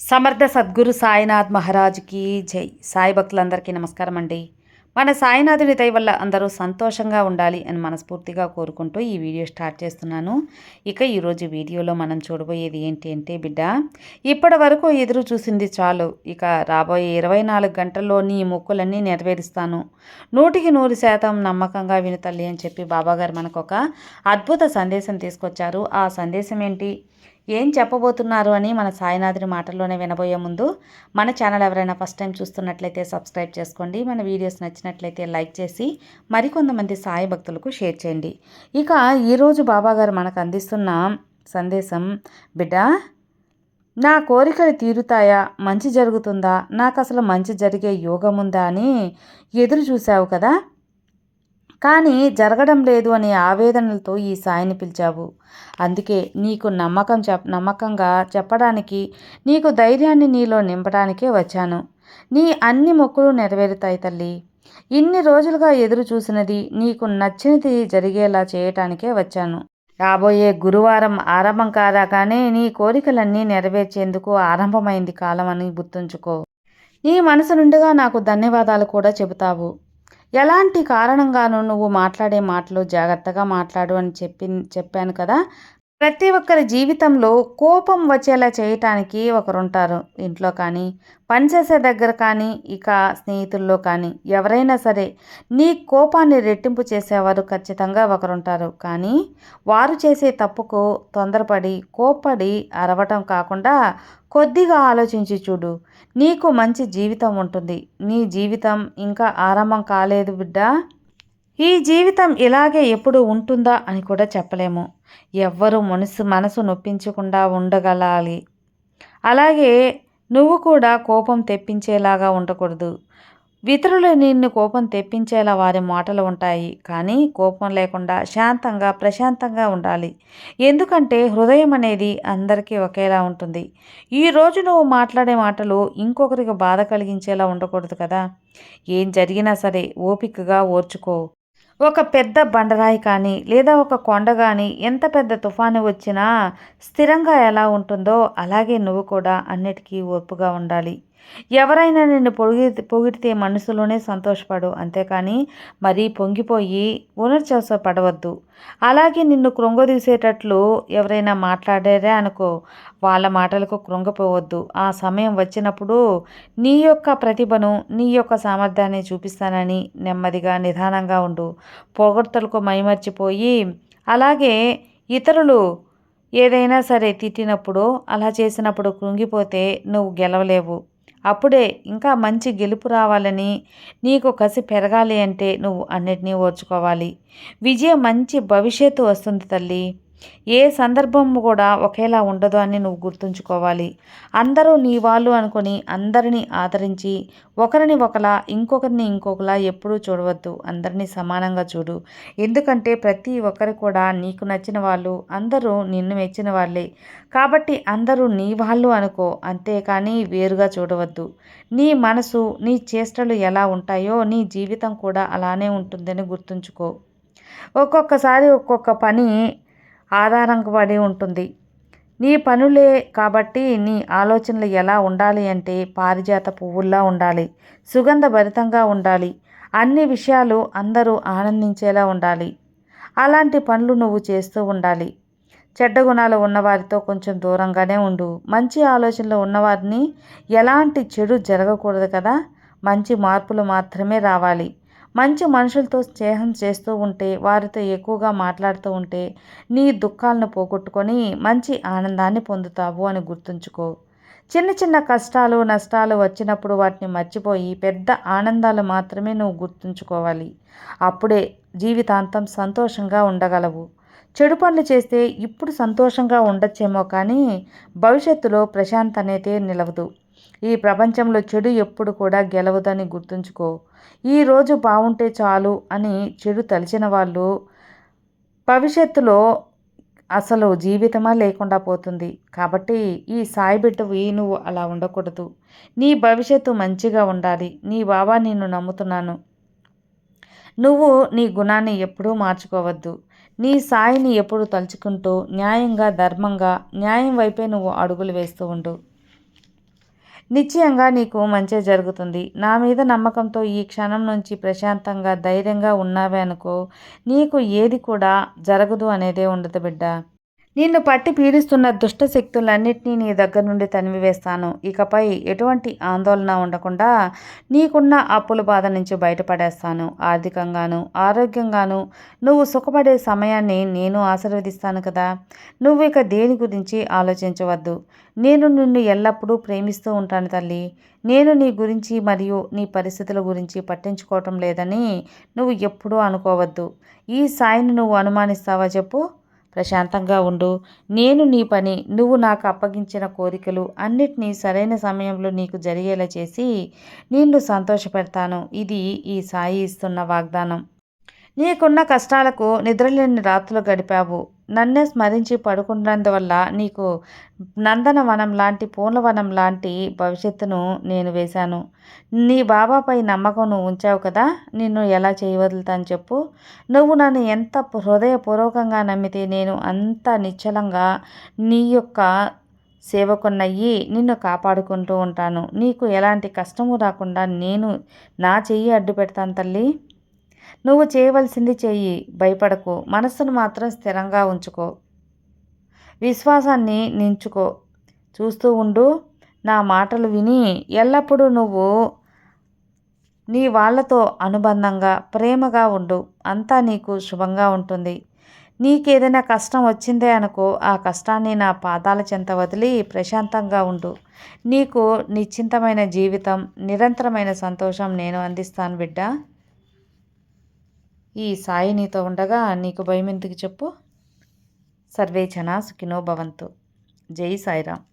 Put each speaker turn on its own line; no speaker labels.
సమర్థ సద్గురు సాయినాథ్ మహారాజ్కి జై. సాయి భక్తులందరికీ నమస్కారం అండి. మన సాయినాథుడి దయ వల్ల అందరూ సంతోషంగా ఉండాలి అని మనస్ఫూర్తిగా కోరుకుంటూ ఈ వీడియో స్టార్ట్ చేస్తున్నాను. ఇక ఈరోజు వీడియోలో మనం చూడబోయేది ఏంటి అంటే బిడ్డ ఇప్పటి వరకు ఎదురు చూసింది చాలు. ఇక రాబోయే ఇరవై నాలుగు గంటల్లో నీ మొక్కులన్నీ నెరవేరుస్తాను. నూటికి నూరు శాతం నమ్మకంగా విను తల్లి అని చెప్పి బాబాగారు మనకు ఒక అద్భుత సందేశం తీసుకొచ్చారు. ఆ సందేశం ఏంటి? ఏం చెప్పబోతున్నారు అని మన సాయినాథుని మాటల్లోనే వినబోయే ముందు మన ఛానల్ ఎవరైనా ఫస్ట్ టైం చూస్తున్నట్లయితే సబ్స్క్రైబ్ చేసుకోండి. మన వీడియోస్ నచ్చినట్లయితే లైక్ చేసి మరికొంతమంది సాయి భక్తులకు షేర్ చేయండి. ఇక ఈరోజు బాబాగారు మనకు అందిస్తున్న సందేశం బిడ్డ నా కోరికలు తీరుతాయా? మంచి జరుగుతుందా? నాకు అసలు మంచి జరిగే యోగం ఉందా? అని ఎదురు చూసావు కదా? కానీ జరగడం లేదు అనే ఆవేదనలతో ఈ సాయిని పిలిచావు. అందుకే నీకు నమ్మకం చెప్ నమ్మకంగా చెప్పడానికి నీకు ధైర్యాన్ని నీలో నింపడానికే వచ్చాను. నీ అన్ని మొక్కులు నెరవేరుతాయి తల్లి. ఇన్ని రోజులుగా ఎదురు చూసినది నీకు నచ్చినది జరిగేలా చేయటానికే వచ్చాను. రాబోయే గురువారం ఆరంభం కారాగానే నీ కోరికలన్నీ నెరవేర్చేందుకు ఆరంభమైంది కాలం అని గుర్తుంచుకో. నీ మనసు నుండిగా నాకు ధన్యవాదాలు కూడా చెబుతావు. ఎలాంటి కారణంగానూ నువ్వు మాట్లాడే మాటలు జాగ్రత్తగా మాట్లాడు అని చెప్పి చెప్పాను కదా. ప్రతి ఒక్కరి జీవితంలో కోపం వచ్చేలా చేయటానికి ఒకరుంటారు. ఇంట్లో కానీ పనిచేసే దగ్గర కానీ ఇక స్నేహితుల్లో కానీ ఎవరైనా సరే నీ కోపాన్ని రెట్టింపు చేసేవారు ఖచ్చితంగా ఒకరుంటారు. కానీ వారు చేసే తప్పుకు తొందరపడి కోపడి అరవటం కాకుండా కొద్దిగా ఆలోచించి చూడు. నీకు మంచి జీవితం ఉంటుంది. నీ జీవితం ఇంకా ఆరంభం కాలేదు బిడ్డ. ఈ జీవితం ఇలాగే ఎప్పుడు ఉంటుందా అని కూడా చెప్పలేము. ఎవ్వరూ మనసు మనసు నొప్పించకుండా ఉండగలాలి. అలాగే నువ్వు కూడా కోపం తెప్పించేలాగా ఉండకూడదు. ఇతరులు నిన్ను కోపం తెప్పించేలా వారి మాటలు ఉంటాయి. కానీ కోపం లేకుండా శాంతంగా ప్రశాంతంగా ఉండాలి. ఎందుకంటే హృదయం అనేది అందరికీ ఒకేలా ఉంటుంది. ఈరోజు నువ్వు మాట్లాడే మాటలు ఇంకొకరికి బాధ కలిగించేలా ఉండకూడదు కదా. ఏం జరిగినా సరే ఓపికగా ఓర్చుకో. ఒక పెద్ద బండరాయి కానీ లేదా ఒక కొండ కానీ ఎంత పెద్ద తుఫాను వచ్చినా స్థిరంగా ఎలా ఉంటుందో అలాగే నువ్వు కూడా అన్నిటికీ ఓర్పుగా ఉండాలి. ఎవరైనా నిన్ను పొగి పొగిడితే మనసులోనే సంతోషపడు అంతేకాని మరీ పొంగిపోయి పడవద్దు. అలాగే నిన్ను కృంగదీసేటట్లు ఎవరైనా మాట్లాడారే అనుకో వాళ్ళ మాటలకు కృంగపోవద్దు. ఆ సమయం వచ్చినప్పుడు నీ యొక్క ప్రతిభను నీ యొక్క సామర్థ్యాన్ని చూపిస్తానని నెమ్మదిగా నిదానంగా ఉండు. పొగడ్తలకు మైమర్చిపోయి అలాగే ఇతరులు ఏదైనా సరే తిట్టినప్పుడు అలా చేసినప్పుడు కృంగిపోతే నువ్వు గెలవలేవు. అప్పుడే ఇంకా మంచి గెలుపు రావాలని నీకు కసి పెరగాలి అంటే నువ్వు అన్నిటినీ ఓర్చుకోవాలి. విజయం మంచి భవిష్యత్తు వస్తుంది తల్లి. ఏ సందర్భం కూడా ఒకేలా ఉండదు అని నువ్వు గుర్తుంచుకోవాలి. అందరూ నీ వాళ్ళు అనుకొని అందరినీ ఆదరించి ఒకరిని ఒకలా ఇంకొకరిని ఇంకొకలా ఎప్పుడూ చూడవద్దు. అందరినీ సమానంగా చూడు. ఎందుకంటే ప్రతి ఒక్కరు కూడా నీకు నచ్చిన వాళ్ళు అందరూ నిన్ను మెచ్చిన వాళ్ళే. కాబట్టి అందరూ నీ వాళ్ళు అనుకో అంతేకాని వేరుగా చూడవద్దు. నీ మనసు నీ చేష్టలు ఎలా ఉంటాయో నీ జీవితం కూడా అలానే ఉంటుందని గుర్తుంచుకో. ఒక్కొక్కసారి ఒక్కొక్క పని ఆధారపడి ఉంటుంది. నీ పనులే కాబట్టి నీ ఆలోచనలు ఎలా ఉండాలి అంటే పారిజాత పువ్వుల్లా ఉండాలి సుగంధ భరితంగా ఉండాలి. అన్ని విషయాలు అందరూ ఆనందించేలా ఉండాలి. అలాంటి పనులు నువ్వు చేస్తూ ఉండాలి. చెడ్డ గుణాలు ఉన్నవారితో కొంచెం దూరంగానే ఉండు. మంచి ఆలోచనలు ఉన్నవారిని ఎలాంటి చెడు జరగకూడదు కదా. మంచి మార్పులు మాత్రమే రావాలి. మంచి మనుషులతో స్నేహం చేస్తూ ఉంటే వారితో ఎక్కువగా మాట్లాడుతూ ఉంటే నీ దుఃఖాలను పోగొట్టుకొని మంచి ఆనందాన్ని పొందుతావు అని గుర్తుంచుకో. చిన్న చిన్న కష్టాలు నష్టాలు వచ్చినప్పుడు వాటిని మర్చిపోయి పెద్ద ఆనందాలు మాత్రమే నువ్వు గుర్తుంచుకోవాలి. అప్పుడే జీవితాంతం సంతోషంగా ఉండగలవు. చెడు పనులు చేస్తే ఇప్పుడు సంతోషంగా ఉండొచ్చేమో కానీ భవిష్యత్తులో ప్రశాంత్ అనేది నిలవదు. ఈ ప్రపంచంలో చెడు ఎప్పుడు కూడా గెలవదని గుర్తుంచుకో. ఈరోజు బాగుంటే చాలు అని చెడు తలిచిన వాళ్ళు భవిష్యత్తులో అసలు జీవితమా లేకుండా పోతుంది. కాబట్టి ఈ సాయి బిడ్డవి నువ్వు అలా ఉండకూడదు. నీ భవిష్యత్తు మంచిగా ఉండాలి. నీ బాబా నిన్ను నమ్ముతున్నాను. నువ్వు నీ గుణాన్ని ఎప్పుడూ మార్చుకోవద్దు. నీ సాయిని ఎప్పుడు తలుచుకుంటూ న్యాయంగా ధర్మంగా న్యాయం వైపే నువ్వు అడుగులు వేస్తూ ఉండు. నిశ్చయంగా నీకు మంచి జరుగుతుంది. నా మీద నమ్మకంతో ఈ క్షణం నుంచి ప్రశాంతంగా ధైర్యంగా ఉన్నావే అనుకో. నీకు ఏది కూడా జరగదు అనేదే ఉండదు బిడ్డ. నిన్ను పట్టి పీడిస్తున్న దుష్టశక్తులన్నింటినీ నీ దగ్గర నుండి తనివివేస్తాను. ఇకపై ఎటువంటి ఆందోళన ఉండకుండా నీకున్న అప్పుల బాధ నుంచి బయటపడేస్తాను. ఆర్థికంగాను ఆరోగ్యంగాను నువ్వు సుఖపడే సమయాన్ని నేను ఆశీర్వదిస్తాను కదా. నువ్వు ఇక దేని గురించి ఆలోచించవద్దు. నేను నిన్ను ఎల్లప్పుడూ ప్రేమిస్తూ ఉంటాను తల్లి. నేను నీ గురించి మరియు నీ పరిస్థితుల గురించి పట్టించుకోవటం లేదని నువ్వు ఎప్పుడూ అనుకోవద్దు. ఈ సాయిని నువ్వు అనుమానిస్తావా చెప్పు? ప్రశాంతంగా ఉండు. నేను నీ పని నువ్వు నాకు అప్పగించిన కోరికలు అన్నిటినీ సరైన సమయంలో నీకు జరిగేలా చేసి నిన్ను సంతోషపెడతాను. ఇది ఈ సాయి ఇస్తున్న వాగ్దానం. నీకున్న కష్టాలకు నిద్రలేని రాత్రులు గడిపావు. నన్నే స్మరించి పడుకున్నందువల్ల నీకు నందనవనం లాంటి పూర్ణవనం లాంటి భవిష్యత్తును నేను వేశాను. నీ బాబాపై నమ్మకం నువ్వు ఉంచావు కదా నిన్ను ఎలా చేయవదులుతాను చెప్పు. నువ్వు నన్ను ఎంత హృదయపూర్వకంగా నమ్మితే నేను అంత నిశ్చలంగా నీ యొక్క సేవకున్నయ్యి నిన్ను కాపాడుకుంటూ ఉంటాను. నీకు ఎలాంటి కష్టము రాకుండా నేను నా చెయ్యి అడ్డు పెడతాను తల్లి. నువ్వు చేయవలసింది చెయ్యి భయపడకు. మనస్సును మాత్రం స్థిరంగా ఉంచుకో. విశ్వాసాన్ని నించుకో. చూస్తూ ఉండు నా మాటలు విని ఎల్లప్పుడూ నువ్వు నీ వాళ్ళతో అనుబంధంగా ప్రేమగా ఉండు. అంతా నీకు శుభంగా ఉంటుంది. నీకేదైనా కష్టం వచ్చిందే అనుకో ఆ కష్టాన్ని నా పాదాల చెంత వదిలి ప్రశాంతంగా ఉండు. నీకు నిశ్చింతమైన జీవితం నిరంతరమైన సంతోషం నేను అందిస్తాను బిడ్డ. ఈ సాయి నీతో ఉండగా నీకు భయం ఎందుకు చెప్పు? సర్వే జనా సుఖినో భవంతు. జై సాయిరామ్.